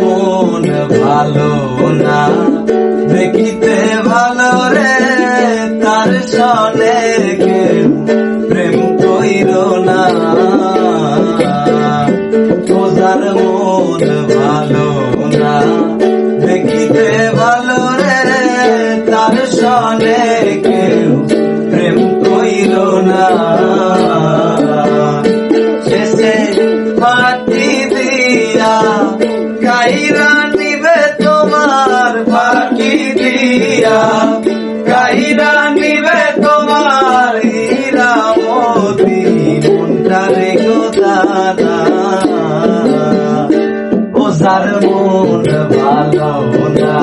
মন ভালো না। দেখিতে ভালো রে তার সনে প্রেম শেষে মাটি দিয়া, কাইরা নিবে তোমার ফাঁকি দিয়া। কাইরা নিবে তোমার হীরা মোতি মনটারে গোদানা ও যার মন ভালো না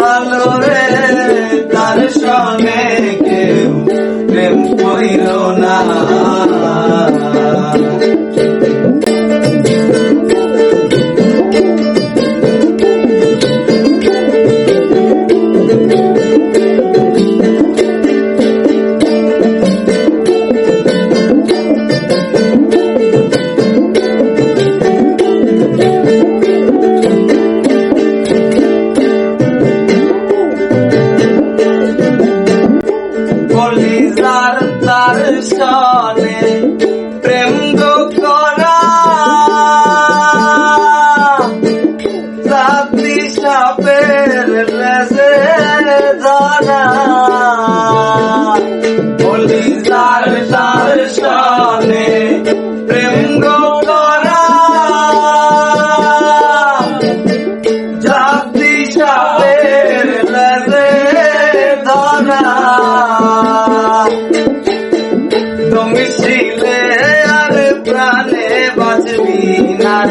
ভালো রে, তার সঙ্গে কেউ প্রেম কইর না।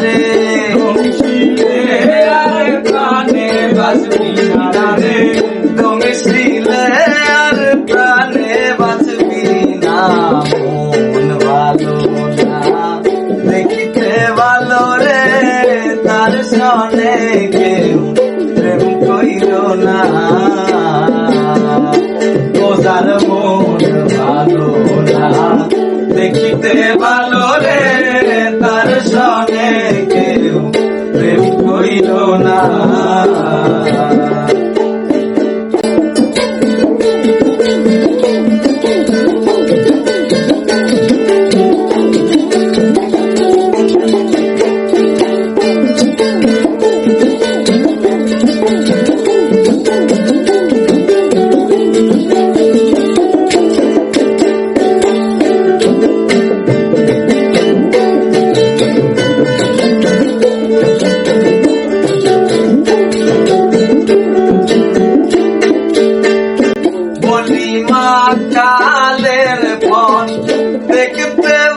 রে আর প্রাণে বাঁচবি না রে। তুমি ছিলে আর প্রাণে বাঁচবি না। মন ভালো না, দেখিতে ভালো রে।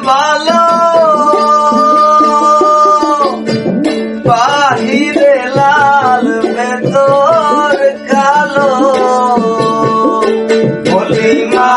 ভালো। বাহিরে লাল ভেতর কালো। বলি মা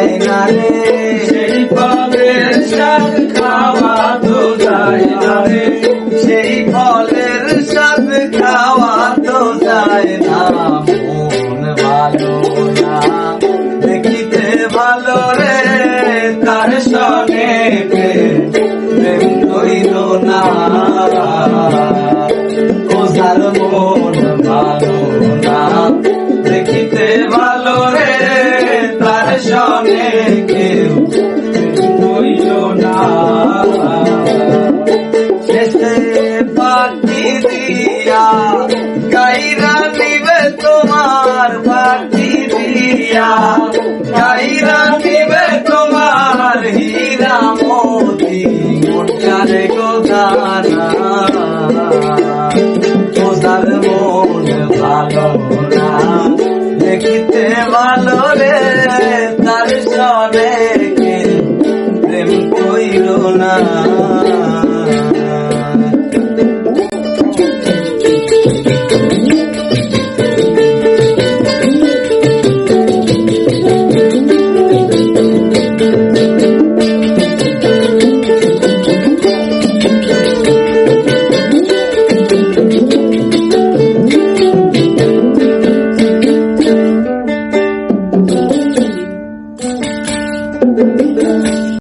যায় না রে সেই ফলের সাথে খাওয়া তো যায় না রে। সেই ফলের সাথে খাওয়া তো যায় না। মন ভালো না। দেখিতে ভালো রে তার সঙ্গে প্রেম। না। দিয়া